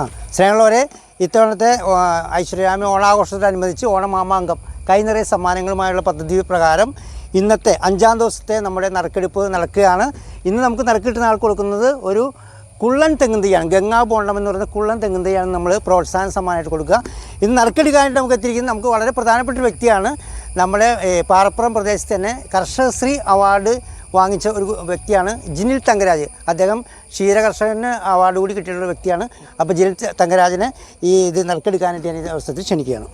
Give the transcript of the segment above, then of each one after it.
ആ സ്നേഹമുള്ളവരെ ഇത്തവണത്തെ ഐശ്വര്യാമി ഓണാഘോഷത്തോടനുബന്ധിച്ച് ഓണമാമാങ്കം കൈനിറയ സമ്മാനങ്ങളുമായുള്ള പദ്ധതി പ്രകാരം ഇന്നത്തെ അഞ്ചാം ദിവസത്തെ നമ്മുടെ നറുക്കെടുപ്പ് നടക്കുകയാണ്. ഇന്ന് നമുക്ക് നറുക്കിട്ടുന്ന ആൾക്ക് കൊടുക്കുന്നത് ഒരു കുള്ളൻ തെങ്ങുന്തയാണ്. ഗംഗാ ബോണ്ടം എന്ന് പറയുന്ന കുള്ളൻ തെങ്ങുന്തയാണ് നമ്മൾ പ്രോത്സാഹന സമ്മാനമായിട്ട് കൊടുക്കുക. ഇന്ന് നറുക്കെടുക്കാനായിട്ട് നമുക്ക് എത്തിയിരിക്കുന്നത് നമുക്ക് വളരെ പ്രധാനപ്പെട്ട വ്യക്തിയാണ്. നമ്മുടെ പാറപ്പുറം പ്രദേശത്ത് തന്നെ കർഷകശ്രീ അവാർഡ് വാങ്ങിച്ച ഒരു വ്യക്തിയാണ് ജിനിൽ തങ്കരാജ്. അദ്ദേഹം ക്ഷീരകർഷകന് അവാർഡ് കൂടി കിട്ടിയിട്ടുള്ള വ്യക്തിയാണ്. അപ്പോൾ ജിനിൽ തങ്കരാജിനെ ഈ ഇത് നറുക്കെടുക്കാനായിട്ട് ഞാൻ ഈ അവസരത്തിൽ ക്ഷണിക്കുകയാണ്.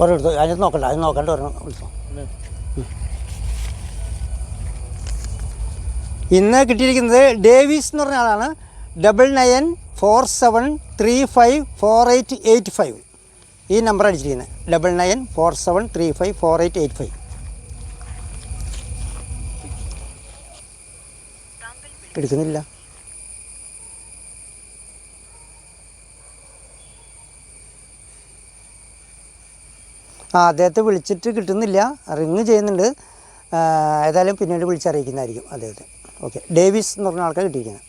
ഒരെണ്ണം എടുത്തോ അതിനകത്ത് നോക്കണ്ട അത് നോക്കണ്ട ഒരെണ്ണം വിളിച്ചോ. ഇന്ന് കിട്ടിയിരിക്കുന്നത് ഡേവിസ് എന്ന് പറഞ്ഞ ആളാണ്. Double nine four seven three five four eight eight five. ഈ number അടിച്ചിരിക്കുന്നത് double nine four seven three five four eight eight five. എടുക്കുന്നില്ല. ആ അദ്ദേഹത്തെ വിളിച്ചിട്ട് കിട്ടുന്നില്ല. റിങ് ചെയ്യുന്നുണ്ട്. ഏതായാലും പിന്നീട് വിളിച്ചറിയിക്കുന്നതായിരിക്കും. അദ്ദേഹത്തെ ഓക്കെ ഡേവിസ് എന്ന് പറഞ്ഞ ആൾക്കാർ കിട്ടിയിരിക്കുന്നത്.